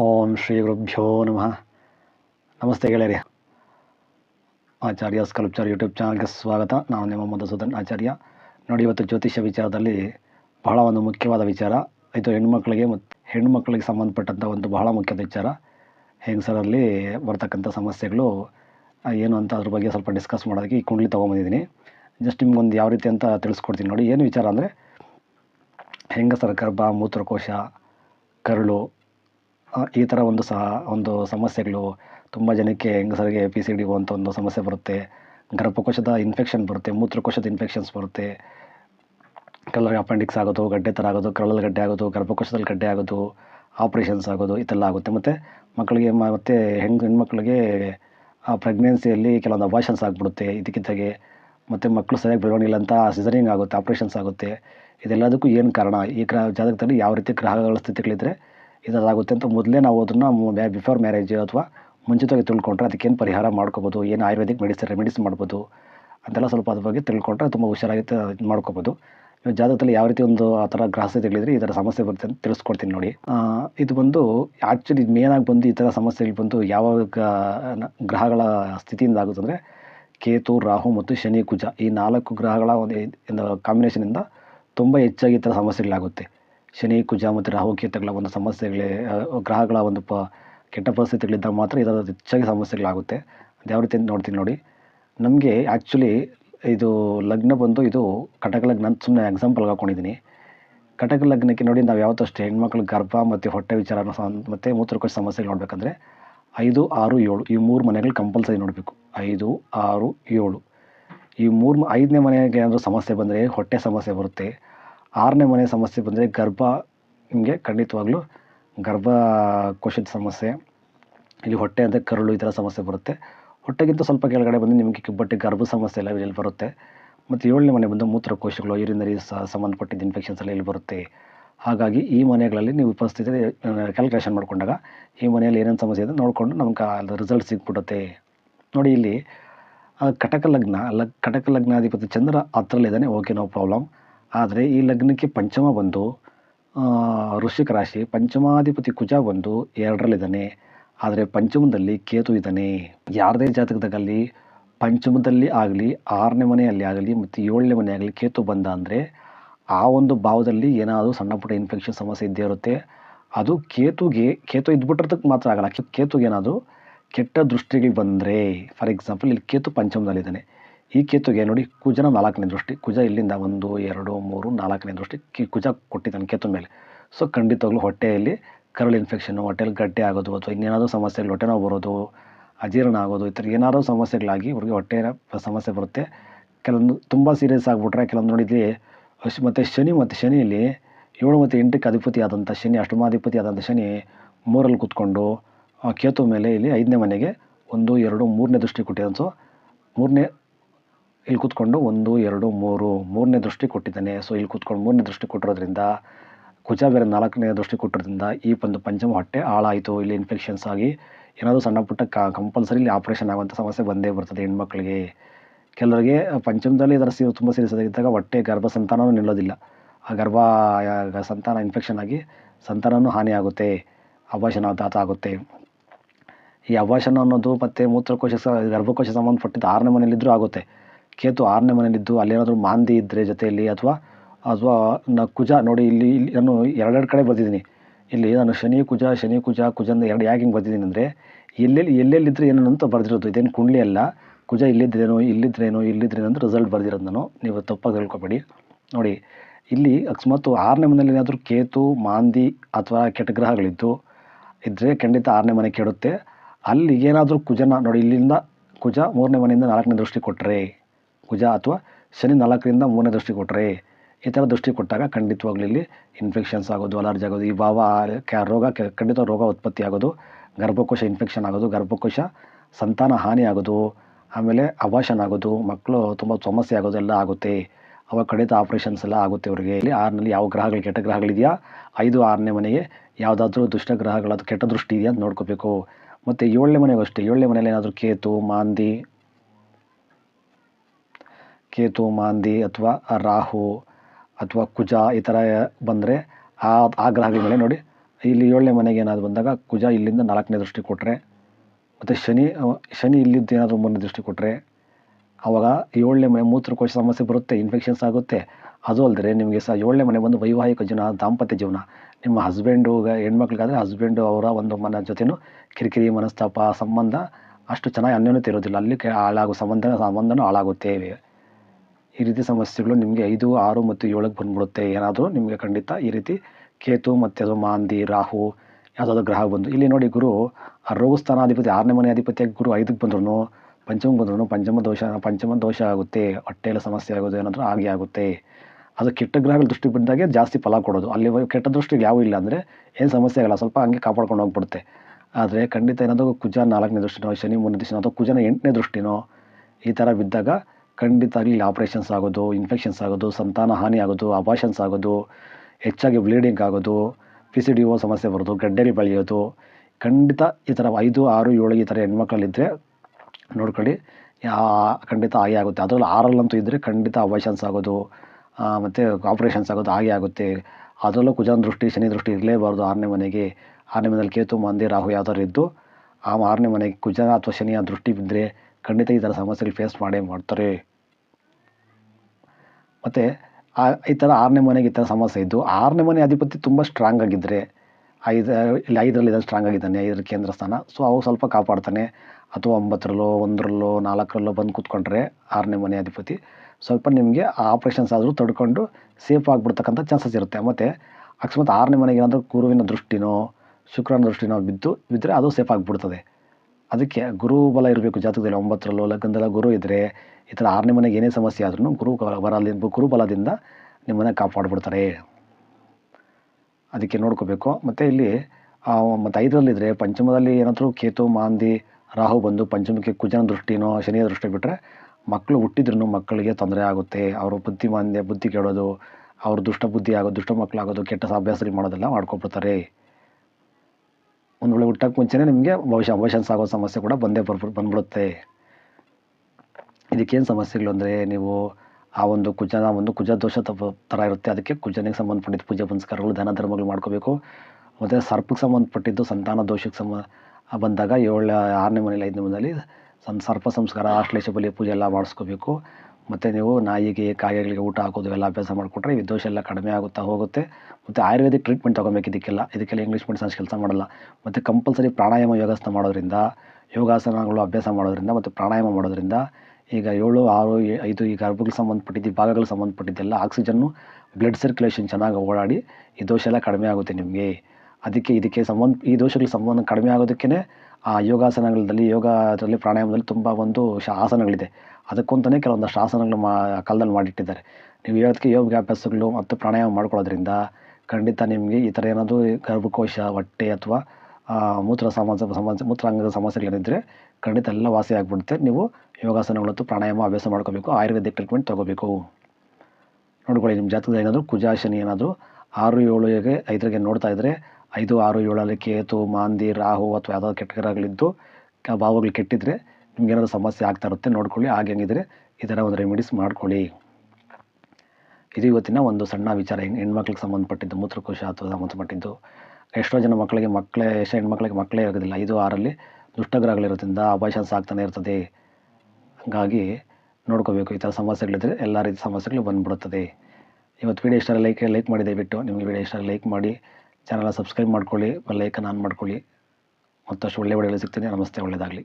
ಓಂ ಶ್ರೀ ಗುರುಭ್ಯೋ ನಮಃ. ನಮಸ್ತೆ ಗೆಳೆಯರಿ. ಆಚಾರ್ಯ ಸ್ಕಲ್ಪ್ಚರ್ ಯೂಟ್ಯೂಬ್ ಚಾನಲ್ಗೆ ಸ್ವಾಗತ. ನಾನು ನಿಮ್ಮ ಮಧುಸೂದನ್ ಆಚಾರ್ಯ. ನೋಡಿ, ಇವತ್ತು ಜ್ಯೋತಿಷ್ಯ ವಿಚಾರದಲ್ಲಿ ಬಹಳ ಒಂದು ಮುಖ್ಯವಾದ ವಿಚಾರ. ಇದು ಹೆಣ್ಮಕ್ಳಿಗೆ ಮತ್ತು ಹೆಣ್ಮಕ್ಳಿಗೆ ಸಂಬಂಧಪಟ್ಟಂಥ ಒಂದು ಬಹಳ ಮುಖ್ಯದ ವಿಚಾರ. ಹೆಂಗಸರಲ್ಲಿ ಬರ್ತಕ್ಕಂಥ ಸಮಸ್ಯೆಗಳು, ಏನು ಅಂತ ಅದ್ರ ಬಗ್ಗೆ ಸ್ವಲ್ಪ ಡಿಸ್ಕಸ್ ಮಾಡೋದಕ್ಕೆ ಈ ಕುಂಡ್ಲಿ ತೊಗೊಂಬಂದಿದ್ದೀನಿ. ಜಸ್ಟ್ ನಿಮ್ಗೊಂದು ಯಾವ ರೀತಿ ಅಂತ ತಿಳಿಸ್ಕೊಡ್ತೀನಿ ನೋಡಿ. ಏನು ವಿಚಾರ ಅಂದರೆ, ಹೆಂಗಸರ ಗರ್ಭ, ಮೂತ್ರಕೋಶ, ಕರುಳು ಈ ಥರ ಒಂದು ಸಹ, ಒಂದು ಸಮಸ್ಯೆಗಳು ತುಂಬ ಜನಕ್ಕೆ ಹೆಂಗಸರಿಗೆ ಪಿ ಸಿ ಡಿ ಅಂತ ಒಂದು ಸಮಸ್ಯೆ ಬರುತ್ತೆ. ಗರ್ಭಕೋಶದ ಇನ್ಫೆಕ್ಷನ್ ಬರುತ್ತೆ, ಮೂತ್ರಕೋಶದ ಇನ್ಫೆಕ್ಷನ್ಸ್ ಬರುತ್ತೆ. ಕೆಲವರಿಗೆ ಅಪೆಂಡಿಕ್ಸ್ ಆಗೋದು, ಗಡ್ಡೆ ಥರ ಆಗೋದು ಕರಳಲ್ಲಿ ಗಡ್ಡೆ ಆಗೋದು, ಗರ್ಭಕೋಶದಲ್ಲಿ ಗಡ್ಡೆ ಆಗೋದು ಆಪ್ರೇಷನ್ಸ್ ಆಗೋದು, ಇದೆಲ್ಲ ಆಗುತ್ತೆ. ಮತ್ತು ಮಕ್ಕಳಿಗೆ ಮತ್ತೆ ಮತ್ತು ಹೆಣ್ಣು ಹೆಣ್ಮಕ್ಳಿಗೆ, ಆ ಪ್ರೆಗ್ನೆನ್ಸಿಯಲ್ಲಿ ಕೆಲವೊಂದು ಅಬಾಷನ್ಸ್ ಆಗಿಬಿಡುತ್ತೆ. ಇದಕ್ಕಿದ್ದಾಗೆ ಮತ್ತು ಮಕ್ಕಳು ಸರಿಯಾಗಿ ಬೆಳವಣಿಗೆ ಅಂತ ಸಿಸರಿಂಗ್ ಆಗುತ್ತೆ ಆಪ್ರೇಷನ್ಸ್ ಆಗುತ್ತೆ. ಇದೆಲ್ಲದಕ್ಕೂ ಏನು ಕಾರಣ? ಈ ಗ್ರಹ ಜಾತಕದಲ್ಲಿ ಯಾವ ರೀತಿ ಗ್ರಹಗಳ ಸ್ಥಿತಿಗಳಿದ್ರೆ ಇದಾಗುತ್ತೆ ಅಂತ ಮೊದಲೇ ನಾವು ಅದನ್ನು ಬಿಫೋರ್ ಮ್ಯಾರೇಜ್ ಅಥವಾ ಮುಂಚಿತವಾಗಿ ತಿಳ್ಕೊಂಡ್ರೆ ಅದಕ್ಕೇನು ಪರಿಹಾರ ಮಾಡ್ಕೋಬೋದು, ಏನು ಆಯುರ್ವೇದಿಕ್ ಮೆಡಿಸಿನ್ ರೆಮಿಡೀಸ್ ಮಾಡ್ಬೋದು ಅಂತೆಲ್ಲ ಸ್ವಲ್ಪ ಅದ್ರ ಬಗ್ಗೆ ತಿಳ್ಕೊಂಡ್ರೆ ತುಂಬ ಹುಷಾರಾಗಿ ಇದು ಮಾಡ್ಕೊಬೋದು. ನೀವು ಜಾತಕದಲ್ಲಿ ಯಾವ ರೀತಿ ಒಂದು ಆ ಥರ ಗ್ರಹ ತಿಳಿದ್ರೆ ಈ ಥರ ಸಮಸ್ಯೆ ಬರುತ್ತೆ ಅಂತ ತಿಳಿಸ್ಕೊಡ್ತೀನಿ ನೋಡಿ. ಇದು ಬಂದು ಆ್ಯಕ್ಚುಲಿ ಮೇನಾಗಿ ಬಂದು ಈ ಥರ ಸಮಸ್ಯೆಗಳು ಬಂದು ಯಾವ ಗ್ರಹಗಳ ಸ್ಥಿತಿಯಿಂದ ಆಗುತ್ತೆ ಅಂದರೆ ಕೇತು, ರಾಹು ಮತ್ತು ಶನಿ, ಕುಜ ಈ ನಾಲ್ಕು ಗ್ರಹಗಳ ಒಂದು ಕಾಂಬಿನೇಷನಿಂದ ತುಂಬ ಹೆಚ್ಚಾಗಿ ಈ ಥರ ಸಮಸ್ಯೆಗಳಾಗುತ್ತೆ. ಶನಿ, ಕುಜ ಮತ್ತು ರಾಹು ಒಂದು ಸಮಸ್ಯೆಗಳೇ ಗ್ರಹಗಳ ಒಂದು ಪ, ಕೆಟ್ಟ ಪರಿಸ್ಥಿತಿಗಳಿದ್ದಾಗ ಮಾತ್ರ ಇದರ ಹೆಚ್ಚಾಗಿ ಸಮಸ್ಯೆಗಳಾಗುತ್ತೆ. ಅದು ಯಾವ ರೀತಿ ನೋಡ್ತೀನಿ ನೋಡಿ. ನಮಗೆ ಆ್ಯಕ್ಚುಲಿ ಇದು ಲಗ್ನ ಬಂದು ಇದು ಕಟಕ ಲಗ್ನ ಅಂತ ಸುಮ್ಮನೆ ಎಕ್ಸಾಂಪಲ್ಗೆ ಹಾಕೊಂಡಿದ್ದೀನಿ ಕಟಕ ಲಗ್ನಕ್ಕೆ ನೋಡಿ ನಾವು ಯಾವತ್ತೂ ಅಷ್ಟೇ ಹೆಣ್ಮಕ್ಳು ಗರ್ಭ ಮತ್ತು ಹೊಟ್ಟೆ ವಿಚಾರ ಮತ್ತು ಮೂತ್ರಕೋಶ ಸಮಸ್ಯೆಗಳು ನೋಡಬೇಕಂದ್ರೆ ಐದು, ಆರು, ಏಳು ಈ ಮೂರು ಮನೆಗಳು ಕಂಪಲ್ಸರಿ ನೋಡಬೇಕು. ಐದು, ಆರು, ಏಳು ಈ ಮೂರು ಐದನೇ ಮನೆಗೆ ಏನಾದರೂ ಸಮಸ್ಯೆ ಬಂದರೆ ಹೊಟ್ಟೆ ಸಮಸ್ಯೆ ಬರುತ್ತೆ. ಆರನೇ ಮನೆ ಸಮಸ್ಯೆ ಬಂದರೆ ಗರ್ಭ, ನಿಮಗೆ ಗರ್ಭ ಗರ್ಭಕೋಶದ ಸಮಸ್ಯೆ, ಇಲ್ಲಿ ಹೊಟ್ಟೆ ಅಂದರೆ ಕರುಳು ಈ ಥರ ಸಮಸ್ಯೆ ಬರುತ್ತೆ. ಹೊಟ್ಟೆಗಿಂತ ಸ್ವಲ್ಪ ಕೆಳಗಡೆ ಬಂದು ನಿಮಗೆ ಕಿಬ್ಬಟ್ಟೆ ಗರ್ಭ ಸಮಸ್ಯೆ ಎಲ್ಲ ಇಲ್ಲಿ ಬರುತ್ತೆ. ಮತ್ತು ಏಳನೇ ಮನೆ ಬಂದು ಮೂತ್ರಕೋಶಗಳು ಯೂರಿನರಿ ಸಂಬಂಧಪಟ್ಟಿದ್ದ ಇನ್ಫೆಕ್ಷನ್ಸ್ ಎಲ್ಲ ಇಲ್ಲಿ ಬರುತ್ತೆ. ಹಾಗಾಗಿ ಈ ಮನೆಗಳಲ್ಲಿ ನೀವು ಉಪಸ್ಥಿತಿ ಕ್ಯಾಲ್ಕುಲೇಷನ್ ಮಾಡಿಕೊಂಡಾಗ ಈ ಮನೆಯಲ್ಲಿ ಏನೇನು ಸಮಸ್ಯೆ ಇದೆ ನೋಡಿಕೊಂಡು ನಮ್ಗೆ ಅದು ರಿಸಲ್ಟ್ ಸಿಗ್ಬಿಡುತ್ತೆ ನೋಡಿ ಇಲ್ಲಿ ಕಟಕ ಲಗ್ನ, ಲಗ್ ಕಟಕ ಲಗ್ನಾಧಿಪತಿ ಚಂದ್ರ ಹತ್ರಲ್ಲಿದ್ದಾನೆ. ಓಕೆ ನೋ ಪ್ರಾಬ್ಲಮ್ ಆದರೆ ಈ ಲಗ್ನಕ್ಕೆ ಪಂಚಮ ಬಂದು ಋಷಿಕ ರಾಶಿ ಪಂಚಮಾಧಿಪತಿ ಕುಜ ಬಂದು ಎರಡರಲ್ಲಿದ್ದಾನೆ. ಆದರೆ ಪಂಚಮದಲ್ಲಿ ಕೇತು ಇದ್ದಾನೆ. ಯಾರದೇ ಜಾತಕದಾಗಲಿ ಪಂಚಮದಲ್ಲಿ ಆಗಲಿ, ಆರನೇ ಮನೆಯಲ್ಲಿ ಆಗಲಿ ಮತ್ತು ಏಳನೇ ಮನೆ ಆಗಲಿ ಕೇತು ಬಂದ ಅಂದರೆ ಆ ಒಂದು ಭಾವದಲ್ಲಿ ಏನಾದರೂ ಸಣ್ಣ ಪುಟ್ಟ ಇನ್ಫೆಕ್ಷನ್ ಸಮಸ್ಯೆ ಇದ್ದೇ ಇರುತ್ತೆ. ಅದು ಕೇತುಗೆ, ಕೇತು ಇದ್ಬಿಟ್ಟಿರೋದಕ್ಕೆ ಮಾತ್ರ ಆಗಲ್ಲ. ಕೇತುಗೆ ಏನಾದರೂ ಕೆಟ್ಟ ದೃಷ್ಟಿಗೆ ಬಂದರೆ ಫಾರ್ ಎಕ್ಸಾಂಪಲ್ ಇಲ್ಲಿ ಕೇತು ಪಂಚಮದಲ್ಲಿದ್ದಾನೆ. ಈ ಕೇತುಗೆ ನೋಡಿ ಕುಜನ ನಾಲ್ಕನೇ ದೃಷ್ಟಿ, ಕುಜ ಇಲ್ಲಿಂದ ಒಂದು, ಎರಡು, ಮೂರು, ನಾಲ್ಕನೇ ದೃಷ್ಟಿ, ಕಿ ಕುಜ ಕೊಟ್ಟಿದ್ದಾನೆ ಕೇತು ಮೇಲೆ. ಸೊ ಖಂಡಿತವಾಗ್ಲೂ ಹೊಟ್ಟೆಯಲ್ಲಿ ಕರಳು ಇನ್ಫೆಕ್ಷನ್ನು ಹೊಟ್ಟೆಯಲ್ಲಿ ಗಡ್ಡೆ ಆಗೋದು ಅಥವಾ ಇನ್ನೇನಾದರೂ ಸಮಸ್ಯೆಗಳು ಹೊಟ್ಟೆ ಬರೋದು, ಅಜೀರ್ಣ ಆಗೋದು, ಈ ಥರ ಏನಾದರೂ ಸಮಸ್ಯೆಗಳಾಗಿ ಅವ್ರಿಗೆ ಹೊಟ್ಟೆ ಸಮಸ್ಯೆ ಬರುತ್ತೆ. ಕೆಲವೊಂದು ತುಂಬ ಸೀರಿಯಸ್ ಆಗಿಬಿಟ್ರೆ ಕೆಲವೊಂದು ನೋಡಿದ್ವಿ ಅಶ್ ಮತ್ತು ಶನಿ ಮತ್ತು ಶನಿಯಲ್ಲಿ ಏಳು ಮತ್ತು ಎಂಟಕ್ಕೆ ಅಧಿಪತಿ ಆದಂಥ ಶನಿ ಅಷ್ಟಮಾಧಿಪತಿ ಆದಂಥ ಶನಿ ಮೂರಲ್ಲಿ ಕೂತ್ಕೊಂಡು ಕೇತು ಮೇಲೆ ಇಲ್ಲಿ ಐದನೇ ಮನೆಗೆ ಒಂದು, ಎರಡು, ಮೂರನೇ ದೃಷ್ಟಿ ಕೊಟ್ಟಿದ್ದಾನೆ. ಸೊ ಮೂರನೇ ಇಲ್ಲಿ ಕೂತ್ಕೊಂಡು ಒಂದು, ಎರಡು, ಮೂರು, ಮೂರನೇ ದೃಷ್ಟಿ ಕೊಟ್ಟಿದ್ದಾನೆ. ಸೊ ಇಲ್ಲಿ ಕೂತ್ಕೊಂಡು ಮೂರನೇ ದೃಷ್ಟಿ ಕೊಟ್ಟಿರೋದ್ರಿಂದ ಕುಜ ಬೇರೆ ನಾಲ್ಕನೇ ದೃಷ್ಟಿ ಕೊಟ್ಟಿರೋದ್ರಿಂದ ಈ ಒಂದು ಪಂಚಮ ಹೊಟ್ಟೆ ಹಾಳಾಯಿತು. ಇಲ್ಲಿ ಇನ್ಫೆಕ್ಷನ್ಸ್ ಆಗಿ ಏನಾದರೂ ಸಣ್ಣ ಪುಟ್ಟ ಕ ಕಂಪಲ್ಸರಿ ಇಲ್ಲಿ ಆಪ್ರೇಷನ್ ಆಗುವಂಥ ಸಮಸ್ಯೆ ಬಂದೇ ಬರ್ತದೆ ಹೆಣ್ಮಕ್ಳಿಗೆ. ಕೆಲವರಿಗೆ ಪಂಚಮದಲ್ಲಿ ಇದರ ಸಿ, ತುಂಬ ಸೀರಿಯಸ್ ಆಗಿದ್ದಾಗ ಹೊಟ್ಟೆ ಗರ್ಭ ಸಂತಾನವೂ ನಿಲ್ಲೋದಿಲ್ಲ. ಆ ಗರ್ಭ ಸಂತಾನ ಇನ್ಫೆಕ್ಷನ್ ಆಗಿ ಸಂತಾನವೂ ಹಾನಿಯಾಗುತ್ತೆ ಅಭಾಷಣ ದಾತ ಆಗುತ್ತೆ. ಈ ಅಭಾಷಣ ಅನ್ನೋದು ಮತ್ತು ಮೂತ್ರಕೋಶ ಗರ್ಭಕೋಶ ಸಂಬಂಧಪಟ್ಟಿದ್ದು ಆರನೇ ಮನೆಯಲ್ಲಿದ್ದರೂ ಆಗುತ್ತೆ. ಕೇತು ಆರನೇ ಮನೇಲಿದ್ದು ಅಲ್ಲೇನಾದರೂ ಮಾಂದಿ ಇದ್ದರೆ ಜೊತೆಯಲ್ಲಿ ಅಥವಾ ಅಥವಾ ನ ಕುಜ ನೋಡಿ ಇಲ್ಲಿ ಇಲ್ಲಿ ನಾನು ಎರಡೆರಡು ಕಡೆ ಬರ್ತಿದ್ದೀನಿ. ಇಲ್ಲಿ ನಾನು ಶನಿ ಕುಜ ಶನಿ ಕುಜ ಕುಜ ಅಂತ ಎರಡು ಯಾಕೆ ಹಿಂಗೆ ಬರ್ತಿದ್ದೀನಿ ಅಂದರೆ, ಎಲ್ಲೆಲ್ಲಿ ಎಲ್ಲೆಲ್ಲಿದ್ದರೆ ಏನೇನು ಅಂತ ಬರೆದಿರೋದು. ಇದೇನು ಕುಂಡ್ಲಿ ಅಲ್ಲ. ಕುಜ ಇಲ್ಲಿದ್ರೇನೋ ಇಲ್ಲಿದ್ದರೇನೋ ಇಲ್ಲಿದ್ದರೇನೋ ಅಂತ ರಿಸಲ್ಟ್ ಬರೆದಿರೋದು ನಾನು. ನೀವು ತಪ್ಪಾಗಿ ತಿಳ್ಕೊಬೇಡಿ ನೋಡಿ, ಇಲ್ಲಿ ಅಕಸ್ಮಾತ್ ಆರನೇ ಮನೇಲಿ ಏನಾದರೂ ಕೇತು, ಮಾಂದಿ ಅಥವಾ ಕೆಟ್ಟ ಗ್ರಹಗಳಿದ್ದು ಇದ್ದರೆ ಖಂಡಿತ ಆರನೇ ಮನೆ ಕೆಡುತ್ತೆ ಅಲ್ಲಿ ಏನಾದರೂ ಕುಜನ ನೋಡಿ, ಇಲ್ಲಿಂದ ಕುಜ ಮೂರನೇ ಮನೆಯಿಂದ ನಾಲ್ಕನೇ ದೃಷ್ಟಿ ಕೊಟ್ಟರೆ ಕುಜ ಅಥವಾ ಶನಿ ನಾಲ್ಕರಿಂದ ಮೂರನೇ ದೃಷ್ಟಿ ಕೊಟ್ಟರೆ ಈ ಥರ ದೃಷ್ಟಿ ಕೊಟ್ಟಾಗ ಖಂಡಿತವಾಗ್ಲೂ ಇಲ್ಲಿ ಇನ್ಫೆಕ್ಷನ್ಸ್ ಆಗೋದು ಅಲರ್ಜಿ ಆಗೋದು, ಈ ಭಾವ ರೋಗ ಖಂಡಿತ ರೋಗ ಉತ್ಪತ್ತಿ ಆಗೋದು, ಗರ್ಭಕೋಶ ಇನ್ಫೆಕ್ಷನ್ ಆಗೋದು, ಗರ್ಭಕೋಶ ಸಂತಾನ ಹಾನಿ ಆಗೋದು, ಆಮೇಲೆ ಅಭಾಷಣ ಆಗೋದು, ಮಕ್ಕಳು ತುಂಬ ಸಮಸ್ಯೆ ಆಗೋದು ಎಲ್ಲ ಆಗುತ್ತೆ. ಅವಾಗ ಖಂಡಿತ ಆಪ್ರೇಷನ್ಸ್ ಎಲ್ಲ ಆಗುತ್ತೆ ಅವರಿಗೆ. ಇಲ್ಲಿ ಆರ್ನಲ್ಲಿ ಯಾವ ಗ್ರಹಗಳು, ಕೆಟ್ಟ ಗ್ರಹಗಳಿದೆಯಾ? ಐದು ಆರನೇ ಮನೆಗೆ ಯಾವುದಾದ್ರೂ ದುಷ್ಟ ಗ್ರಹಗಳ ಕೆಟ್ಟ ದೃಷ್ಟಿ ಇದೆಯಾ ಅಂತ ನೋಡ್ಕೋಬೇಕು. ಮತ್ತು ಏಳನೇ ಮನೆಗೂ ಅಷ್ಟೇ. ಏಳನೇ ಮನೆಯಲ್ಲಿ ಏನಾದರೂ ಕೇತು, ಮಾಂದಿ ಕೇತು, ಮಾಂದಿ ಅಥವಾ ರಾಹು ಅಥವಾ ಕುಜ ಈ ಥರ ಬಂದರೆ ಆ ಆ ಗ್ರಹಗಳ ನೋಡಿ. ಇಲ್ಲಿ ಏಳನೇ ಮನೆಗೆ ಏನಾದರೂ ಬಂದಾಗ ಕುಜ ಇಲ್ಲಿಂದ ನಾಲ್ಕನೇ ದೃಷ್ಟಿ ಕೊಟ್ಟರೆ, ಮತ್ತು ಶನಿ ಶನಿ ಇಲ್ಲಿದ್ದು ಏನಾದರೂ ಮೂರನೇ ದೃಷ್ಟಿ ಕೊಟ್ಟರೆ ಆವಾಗ ಏಳನೇ ಮನೆ ಮೂತ್ರಕೋಶ ಸಮಸ್ಯೆ ಬರುತ್ತೆ ಇನ್ಫೆಕ್ಷನ್ಸ್ ಆಗುತ್ತೆ. ಅದು ಅಲ್ಲದೆ ನಿಮಗೆ ಸಹ ಏಳನೇ ಮನೆ ಬಂದು ವೈವಾಹಿಕ ಜೀವನ, ದಾಂಪತ್ಯ ಜೀವನ, ನಿಮ್ಮ ಹಸ್ಬೆಂಡು ಹೆಣ್ಮಕ್ಳಿಗಾದರೆ ಹಸ್ಬೆಂಡು ಅವರ ಒಂದು ಮನ ಜೊತೆಯೂ ಕಿರಿಕಿರಿ, ಮನಸ್ತಾಪ, ಸಂಬಂಧ ಅಷ್ಟು ಚೆನ್ನಾಗಿ ಅನ್ಯೋನ್ಯತೆ ಇರೋದಿಲ್ಲ. ಅಲ್ಲಿ ಹಾಳಾಗೋ ಸಂಬಂಧ, ಸಂಬಂಧನೂ ಹಾಳಾಗುತ್ತೆ. ಈ ರೀತಿ ಸಮಸ್ಯೆಗಳು ನಿಮಗೆ ಐದು, ಆರು ಮತ್ತು ಏಳಕ್ಕೆ ಬಂದ್ಬಿಡುತ್ತೆ. ಏನಾದರೂ ನಿಮಗೆ ಖಂಡಿತ ಈ ರೀತಿ ಕೇತು, ಮತ್ತು ಅದು ಮಾಂದಿ, ರಾಹು ಯಾವುದಾದ್ರು ಗ್ರಹ ಬಂದು. ಇಲ್ಲಿ ನೋಡಿ ಗುರು ರೋಗ ಸ್ಥಾನಾಧಿಪತಿ, ಆರನೇ ಮನೆ ಅಧಿಪತಿಯಾಗಿ ಗುರು ಐದಕ್ಕೆ ಬಂದ್ರು ಪಂಚಮಕ್ಕೆ ಬಂದ್ರು ಪಂಚಮ ದೋಷ ಪಂಚಮ ದೋಷ ಆಗುತ್ತೆ. ಹೊಟ್ಟೆಯಲ್ಲಿ ಸಮಸ್ಯೆ ಆಗೋದು ಏನಾದರೂ ಆಗಿ ಆಗುತ್ತೆ. ಅದು ಕೆಟ್ಟ ಗ್ರಹಗಳ ದೃಷ್ಟಿ ಬಂದಾಗೆ ಜಾಸ್ತಿ ಫಲ ಕೊಡೋದು. ಅಲ್ಲಿ ಕೆಟ್ಟ ದೃಷ್ಟಿಗೆ ಯಾವ ಇಲ್ಲ ಅಂದರೆ ಏನು ಸಮಸ್ಯೆ ಆಗಲ್ಲ, ಸ್ವಲ್ಪ ಹಂಗೆ ಕಾಪಾಡ್ಕೊಂಡು ಹೋಗ್ಬಿಡುತ್ತೆ. ಆದರೆ ಖಂಡಿತ ಏನಾದರೂ ಕುಜ ನಾಲ್ಕನೇ ದೃಷ್ಟಿನೋ, ಶನಿ ಮೂರನೇ ದೃಷ್ಟಿನೋ, ಅಥವಾ ಕುಜನ ಎಂಟನೇ ದೃಷ್ಟಿನೋ ಈ ಥರ ಬಿದ್ದಾಗ ಖಂಡಿತ ಅಲ್ಲಿ ಆಪ್ರೇಷನ್ಸ್ ಆಗೋದು ಇನ್ಫೆಕ್ಷನ್ಸ್ ಆಗೋದು, ಸಂತಾನ ಹಾನಿ ಆಗೋದು ಅಬಾಷನ್ಸ್ ಆಗೋದು, ಹೆಚ್ಚಾಗಿ ಬ್ಲೀಡಿಂಗ್ ಆಗೋದು ಪಿ ಸಿ ಡಿ ಒ ಸಮಸ್ಯೆ ಬರೋದು, ಗಡ್ಡೆಲಿ ಬೆಳೆಯೋದು, ಖಂಡಿತ ಈ ಥರ ಐದು, ಆರು, ಏಳು ಈ ಥರ ಹೆಣ್ಮಕ್ಳಲ್ಲಿದ್ದರೆ ನೋಡ್ಕೊಳ್ಳಿ ಖಂಡಿತ ಹಾಗೆ ಆಗುತ್ತೆ. ಅದರಲ್ಲಿ ಆರಲ್ಲಂತೂ ಇದ್ದರೆ ಖಂಡಿತ ಅಬಾಷನ್ಸ್ ಆಗೋದು ಮತ್ತು ಆಪ್ರೇಷನ್ಸ್ ಆಗೋದು ಹಾಗೆ ಆಗುತ್ತೆ. ಅದರಲ್ಲೂ ಕುಜಾನ್ ದೃಷ್ಟಿ, ಶನಿ ದೃಷ್ಟಿ ಇರಲೇಬಾರ್ದು ಆರನೇ ಮನೆಗೆ. ಆರನೇ ಮನೆಯಲ್ಲಿ ಕೇತು, ಮಂದಿ, ರಾಹು ಯಾವ್ದಾದ್ರು ಇದ್ದು, ಆ ಆರನೇ ಮನೆಗೆ ಕುಜನ ಅಥವಾ ಶನಿಯ ದೃಷ್ಟಿ ಬಿದ್ದರೆ ಖಂಡಿತ ಈ ಥರ ಸಮಸ್ಯೆಗಳು ಫೇಸ್ ಮಾಡೇ ಮಾಡ್ತಾರೆ. ಮತ್ತು ಈ ಥರ ಆರನೇ ಮನೆಗೆ ಈ ಥರ ಸಮಸ್ಯೆ ಇದ್ದು, ಆರನೇ ಮನೆ ಅಧಿಪತಿ ತುಂಬ ಸ್ಟ್ರಾಂಗ್ ಆಗಿದ್ದರೆ ಐದು, ಇಲ್ಲಿ ಐದರಲ್ಲಿ ಇದ್ದಾನೆ ಸ್ಟ್ರಾಂಗ್ ಆಗಿದ್ದಾನೆ ಐದರ ಕೇಂದ್ರ ಸ್ಥಾನ. ಸೊ ಅವು ಸ್ವಲ್ಪ ಕಾಪಾಡ್ತಾನೆ. ಅಥವಾ ಒಂಬತ್ತರಲ್ಲೋ, ಒಂದರಲ್ಲೋ, ನಾಲ್ಕರಲ್ಲೋ ಬಂದು ಕೂತ್ಕೊಂಡ್ರೆ ಆರನೇ ಮನೆ ಅಧಿಪತಿ. ಸ್ವಲ್ಪ ನಿಮಗೆ ಆಪ್ರೇಷನ್ಸ್ ಆದರೂ ತಡ್ಕೊಂಡು ಸೇಫ್ ಆಗಿಬಿಡ್ತಕ್ಕಂಥ ಚಾನ್ಸಸ್ ಇರುತ್ತೆ. ಮತ್ತು ಅಕಸ್ಮಾತ್ ಆರನೇ ಮನೆಗೆ ಏನಾದರೂ ಗುರುವಿನ ದೃಷ್ಟಿನೋ, ಶುಕ್ರನ ದೃಷ್ಟಿನೋ ಬಿದ್ದು ಬಿದ್ದರೆ ಅದು ಸೇಫ್ ಆಗಿಬಿಡ್ತದೆ. ಅದಕ್ಕೆ ಗುರು ಬಲ ಇರಬೇಕು ಜಾತಕದಲ್ಲಿ ಒಂಬತ್ತರಲ್ಲೋ, ಲಗ್ನದಲ್ಲ ಗುರು ಇದ್ದರೆ ಈ ಥರ ಆರನೇ ಮನೆಗೆ ಏನೇ ಸಮಸ್ಯೆ ಆದ್ರೂ ಗುರು ಬರಲ್ಲಿ ಗುರು ಬಲದಿಂದ ನಿಮ್ಮನ್ನು ಕಾಪಾಡ್ಬಿಡ್ತಾರೆ. ಅದಕ್ಕೆ ನೋಡ್ಕೋಬೇಕು. ಮತ್ತು ಇಲ್ಲಿ ಮತ್ತು ಐದರಲ್ಲಿದ್ದರೆ ಪಂಚಮದಲ್ಲಿ ಏನಾದರೂ ಕೇತು, ಮಾಂದಿ, ರಾಹು ಬಂದು ಪಂಚಮಕ್ಕೆ ಕುಜನ ದೃಷ್ಟಿನೋ, ಶನಿಯ ದೃಷ್ಟಿ ಬಿಟ್ಟರೆ ಮಕ್ಕಳು ಹುಟ್ಟಿದ್ರೂ ಮಕ್ಕಳಿಗೆ ತೊಂದರೆ ಆಗುತ್ತೆ. ಅವರು ಬುದ್ಧಿಮಾಂದ್ಯ ಬುದ್ಧಿ ಕೇಳೋದು ಅವ್ರ ದುಷ್ಟ ಬುದ್ಧಿ ಆಗೋದು ದುಷ್ಟ ಮಕ್ಕಳಾಗೋದು ಕೆಟ್ಟ ಅಭ್ಯಾಸಗಳು ಮಾಡೋದೆಲ್ಲ ಮಾಡ್ಕೊಬಿಡ್ತಾರೆ. ಒಂದು ವೇಳೆ ಹುಟ್ಟಕ್ಕೆ ಮುಂಚೆನೇ ನಿಮಗೆ ಭವಿಷ್ಯ ಅಬೋಷನ್ಸ್ ಆಗೋ ಸಮಸ್ಯೆ ಕೂಡ ಬಂದೇ ಬರ್ಬ ಬಂದ್ಬಿಡುತ್ತೆ. ಇದಕ್ಕೇನು ಸಮಸ್ಯೆಗಳು ಅಂದರೆ ನೀವು ಆ ಒಂದು ಕುಜನ ಒಂದು ಕುಜ ದೋಷ ಥರ ಇರುತ್ತೆ. ಅದಕ್ಕೆ ಕುಜನಿಗೆ ಸಂಬಂಧಪಟ್ಟಿದ್ದು ಪೂಜೆ ಪುನಸ್ಕಾರಗಳು, ಧನ ಧರ್ಮಗಳು ಮಾಡ್ಕೋಬೇಕು. ಮತ್ತು ಸರ್ಪಕ್ಕೆ ಸಂಬಂಧಪಟ್ಟಿದ್ದು ಸಂತಾನ ದೋಷಕ್ಕೆ ಸಂಬ, ಬಂದಾಗ ಏಳು ಆರನೇ ಮನೇಲಿ ಐದನೇ ಮನೆಯಲ್ಲಿ ಸಂ ಸರ್ಪ ಸಂಸ್ಕಾರ, ಆಶ್ಲೇಷ ಬಲಿ ಪೂಜೆ ಎಲ್ಲ ಮಾಡಿಸ್ಕೋಬೇಕು. ಮತ್ತು ನೀವು ನಾಯಿಗೆ ಕಾಯಿಗಳಿಗೆ ಊಟ ಹಾಕೋದು ಎಲ್ಲ ಅಭ್ಯಾಸ ಮಾಡಿಕೊಟ್ರೆ ಈ ದೋಷ ಎಲ್ಲ ಕಡಿಮೆ ಆಗುತ್ತಾ ಹೋಗುತ್ತೆ. ಮತ್ತು ಆಯುರ್ವೇದಿಕ್ ಟ್ರೀಟ್ಮೆಂಟ್ ತೊಗೊಬೇಕು ಇದಕ್ಕೆಲ್ಲ. ಇದಕ್ಕೆಲ್ಲ ಇಂಗ್ಲೀಷ್ ಮೆಡಿಸನ್ಸ್ ಕೆಲಸ ಮಾಡಲ್ಲ. ಮತ್ತು ಕಂಪಲ್ಸರಿ ಪ್ರಾಣಾಯಾಮ ಯೋಗಾಸನ ಮಾಡೋದ್ರಿಂದ, ಯೋಗಾಸನಗಳು ಅಭ್ಯಾಸ ಮಾಡೋದ್ರಿಂದ ಮತ್ತು ಪ್ರಾಣಾಯಾಮ ಮಾಡೋದ್ರಿಂದ ಈಗ ಏಳು, ಆರು ಐದು ಈ ಗರ್ಭಗಳಿಗೆ ಸಂಬಂಧಪಟ್ಟಿದ್ದು, ಈ ಭಾಗಗಳಿಗೆ ಸಂಬಂಧಪಟ್ಟಿದ್ದೆಲ್ಲ ಆಕ್ಸಿಜನ್ನು ಬ್ಲಡ್ ಸರ್ಕ್ಯುಲೇಷನ್ ಚೆನ್ನಾಗಿ ಓಡಾಡಿ ಈ ದೋಷ ಎಲ್ಲ ಕಡಿಮೆ ಆಗುತ್ತೆ ನಿಮಗೆ. ಅದಕ್ಕೆ ಇದಕ್ಕೆ ಸಂಬಂಧ, ಈ ದೋಷಗಳಿಗೆ ಸಂಬಂಧ ಕಡಿಮೆ ಆಗೋದಕ್ಕೇ ಆ ಯೋಗಾಸನಗಳಲ್ಲಿ ಯೋಗ ಅದರಲ್ಲಿ ಪ್ರಾಣಾಯಾಮದಲ್ಲಿ ತುಂಬ ಒಂದು ಶ ಆಸನಗಳಿದೆ. ಅದಕ್ಕಂತಲೇ ಕೆಲವೊಂದಷ್ಟು ಆಸನಗಳು ಮಾ, ಕಾಲದಲ್ಲಿ ಮಾಡಿಟ್ಟಿದ್ದಾರೆ. ನೀವು ಹೇಳೋದಕ್ಕೆ ಯೋಗಾಭ್ಯಾಸಗಳು ಮತ್ತು ಪ್ರಾಣಾಯಾಮ ಮಾಡ್ಕೊಳ್ಳೋದ್ರಿಂದ ಖಂಡಿತ ನಿಮಗೆ ಈ ಥರ ಏನಾದರೂ ಗರ್ಭಕೋಶ, ಹೊಟ್ಟೆ ಅಥವಾ ಮೂತ್ರ ಸಮಸ್ಯೆ ಸಮಸ್ಯೆ, ಮೂತ್ರಾಂಗದ ಸಮಸ್ಯೆಗಳೇನಿದ್ದರೆ ಖಂಡಿತ ಎಲ್ಲ ವಾಸಿ ಆಗಿಬಿಡುತ್ತೆ. ನೀವು ಯೋಗಾಸನಗಳು ಮತ್ತು ಪ್ರಾಣಾಯಾಮ ಅಭ್ಯಾಸ ಮಾಡ್ಕೋಬೇಕು. ಆಯುರ್ವೇದಿಕ್ ಟ್ರೀಟ್ಮೆಂಟ್ ತೊಗೋಬೇಕು. ನೋಡ್ಕೊಳ್ಳಿ, ನಿಮ್ಮ ಜಾತಕದಲ್ಲಿ ಏನಾದರೂ ಕುಜಾಶನಿ ಏನಾದರೂ ಆರು ಏಳು ಐದರಿಗೆ ನೋಡ್ತಾ ಇದ್ದರೆ ಐದು, ಆರು, ಏಳಲ್ಲಿ ಕೇತು, ಮಾಂದಿ, ರಾಹು ಅಥವಾ ಯಾವುದಾದ್ರು ಕೆಟ್ಟ ಗ್ರಹಗಳಿದ್ದು ಭಾವಗಳು ಕೆಟ್ಟಿದ್ರೆ ನಿಮ್ಗೇನಾದ್ರು ಸಮಸ್ಯೆ ಆಗ್ತಾ ಇರುತ್ತೆ, ನೋಡ್ಕೊಳ್ಳಿ, ಹಾಗೆ ಹೆಂಗಿದ್ರೆ ಈ ಒಂದು ರೆಮಿಡೀಸ್ ಮಾಡ್ಕೊಳ್ಳಿ. ಇದು ಇವತ್ತಿನ ಒಂದು ಸಣ್ಣ ವಿಚಾರ. ಹೆಣ್, ಹೆಣ್ಮಕ್ಳಿಗೆ ಸಂಬಂಧಪಟ್ಟಿದ್ದು, ಮೂತ್ರಕೋಶ ಅಥವಾ ಸಂಬಂಧಪಟ್ಟಿದ್ದು. ಎಷ್ಟೋ ಜನ ಮಕ್ಕಳಿಗೆ ಮಕ್ಕಳೇ, ಎಷ್ಟೋ ಹೆಣ್ಮಕ್ಳಿಗೆ ಮಕ್ಕಳೇ ಇರೋದಿಲ್ಲ ಐದು, ಆರಲ್ಲಿ ದುಷ್ಟಗ್ರಹಗಳಿರೋದ್ರಿಂದ ಅಭಾಷನ್ಸ್ ಆಗ್ತಾನೆ ಇರ್ತದೆ. ಹಾಗಾಗಿ ನೋಡ್ಕೋಬೇಕು, ಈ ಥರ ಸಮಸ್ಯೆಗಳಿದ್ದರೆ ಎಲ್ಲ ರೀತಿ ಸಮಸ್ಯೆಗಳು ಬಂದ್ಬಿಡುತ್ತದೆ. ಇವತ್ತು ವೀಡಿಯೋ ಇಷ್ಟರ ಲೈಕ್ ಲೈಕ್ ಮಾಡಿ ದಯವಿಟ್ಟು. ನಿಮಗೆ ವಿಡಿಯೋ ಇಷ್ಟರ ಲೈಕ್ ಮಾಡಿ. ಚಾನಲ್ನ ಸಬ್ಸ್ಕ್ರೈಬ್ ಮಾಡ್ಕೊಳ್ಳಿ ಲೈಕನ್ನು ಆನ್ ಮಾಡ್ಕೊಳ್ಳಿ. ಮತ್ತಷ್ಟು ಒಳ್ಳೆ ವಿಡಿಯೋಗಳು ಸಿಗ್ತೀನಿ. ನಮಸ್ತೆ ಒಳ್ಳೆಯದಾಗಲಿ